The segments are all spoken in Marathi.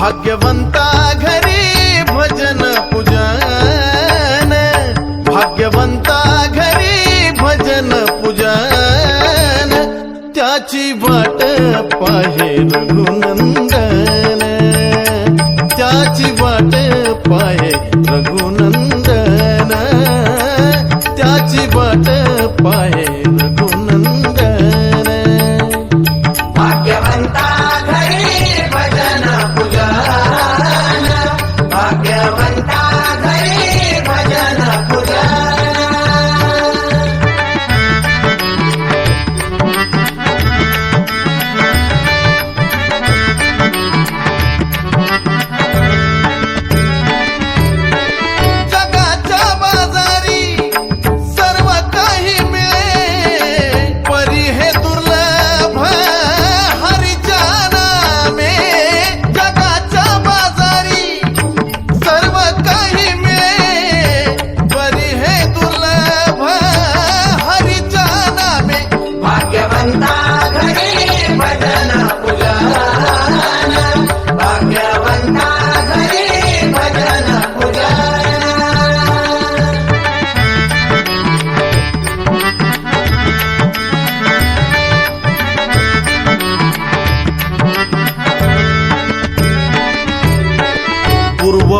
भाग्यवंता घरी भजन पूजन. भाग्यवंता घरी भजन पूजन. त्याची वाट पाहे रघुनंदन. त्याची वाट पाहे रघुनंदन. त्याची वाट पाहे रघुनंदन.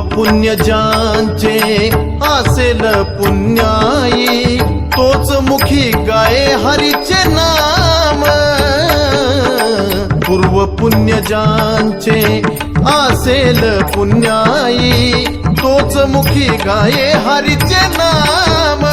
पुण्य ज्यांचे असेल पुण्याई तोच मुखी गाये हरीचे नाम. पूर्व पुण्य ज्यांचे असेल पुण्याई तोच मुखी गाये हरीचे नाम.